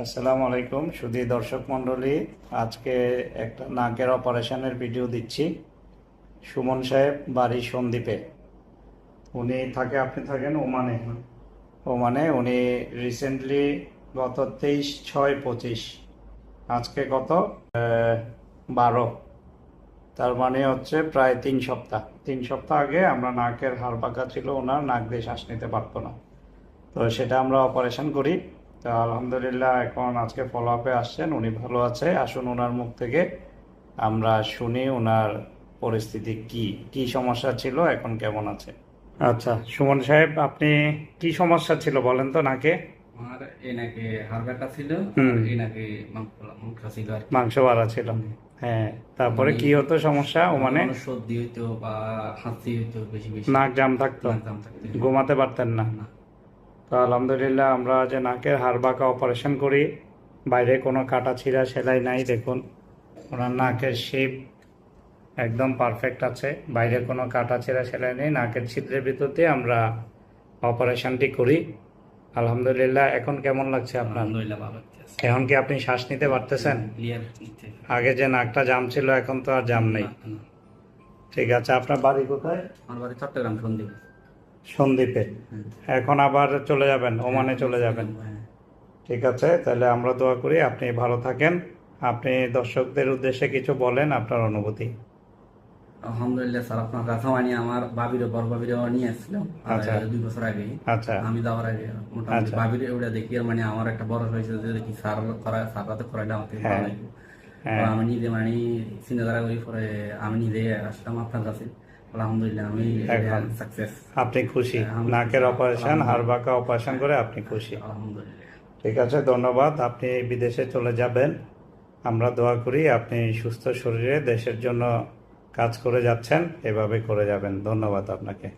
আসসালামু আলাইকুম শুধু দর্শক মণ্ডলী আজকে একটা নাকের অপারেশনের ভিডিও দিচ্ছি। সুমন সাহেব বাড়ি সন্দ্বীপে। উনি থাকে আপনি থাকেন ওমানে। ওমানে উনি রিসেন্টলি গত তেইশ ছয় পঁচিশ আজকে আহ, বারো। তার মানে হচ্ছে প্রায় তিন সপ্তাহ। তিন সপ্তাহ আগে আমরা নাকের হাড় পাকা ছিল ওনার নাক দিয়ে শ্বাস নিতে পারতো না। তো সেটা আমরা অপারেশন করি। তো আলহামদুলিল্লাহ এখন আজকে ফলো আপে আসছেন উনি ভালো আছে। আসুন ওনার মুখ থেকে আমরা শুনি ওনার পরিস্থিতি কি কি সমস্যা ছিল এখন কেমন আছে? আচ্ছা সুমন সাহেব আপনি কি সমস্যা ছিল বলেন তো নাকে? আমার এনাকে হাড় ব্যথা ছিল হুম। এনাকে মাংস ছিল আর মাংস বাড়া ছিল। হ্যাঁ তারপরে কি হতো সমস্যা ও মানে সর্দি হইতো বা হাসি হইতো বেশি বেশি। নাক জাম থাকতো? নাক জাম থাকতো। ঘুমাতে পারতেন না? না। তো আলহামদুলিল্লাহ আমরা যে নাকের হাড় বাঁকা অপারেশন করি বাইরে কোনো কাটা ছিঁড়া সেলাই নাই দেখুন। ওনার নাকের শেপ একদম পারফেক্ট আছে বাইরে কোনো কাটা ছিঁড়া সেলাই নেই। নাকের ছিদ্রের ভিতরতে আমরা অপারেশনটি করি। আলহামদুলিল্লাহ এখন কেমন লাগছে আপনার? এখন কি আপনি শ্বাস নিতে পারতেছেন? আগে যে নাকটা জাম ছিল এখন তো আর জাম নেই। ঠিক আছে আপনার বাড়ি কোথায়? আমার বাড়ি চট্টগ্রাম সন্দীপ সন্দ্বীপে এখন আবার চলে যাবেন ওমানে চলে যাবেন হ্যাঁ। ঠিক আছে তাহলে আমরা দোয়া করি আপনি ভালো থাকেন আপনি দর্শকদের উদ্দেশ্যে কিছু বলেন আপনার অনুভূতি আলহামদুলিল্লাহ স্যার আপনার কাছে মানে আমার বাবিরও বড় বাবিরও নিয়ে আসছিলাম আচ্ছা। দুই বছর আগে আচ্ছা আমি যাওয়ার আগে মোটামুটি আচ্ছা। বাবির ওটা দেখি আর মানে আমার একটা বড় হয়েছে যে দেখি স্যার করা স্যাররা করাইলে আমার থেকে ভালো হ্যাঁ। লাগবে হ্যাঁ। আমি নিজে মানে চিন্তাধারা করি পরে আমি নিজে আসলাম আপনার কাছে আলহামদুলিল্লাহ আমি সাকসেস আপনি খুশি। নাকের অপারেশন হাড় বাঁকা অপারেশন করে আপনি খুশি। আলহামদুলিল্লাহ। ঠিক আছে ধন্যবাদ। আপনি বিদেশে চলে যাবেন। আমরা দোয়া করি আপনি সুস্থ শরীরে দেশের জন্য কাজ করে যাচ্ছেন এভাবে করে যাবেন। ধন্যবাদ আপনাকে।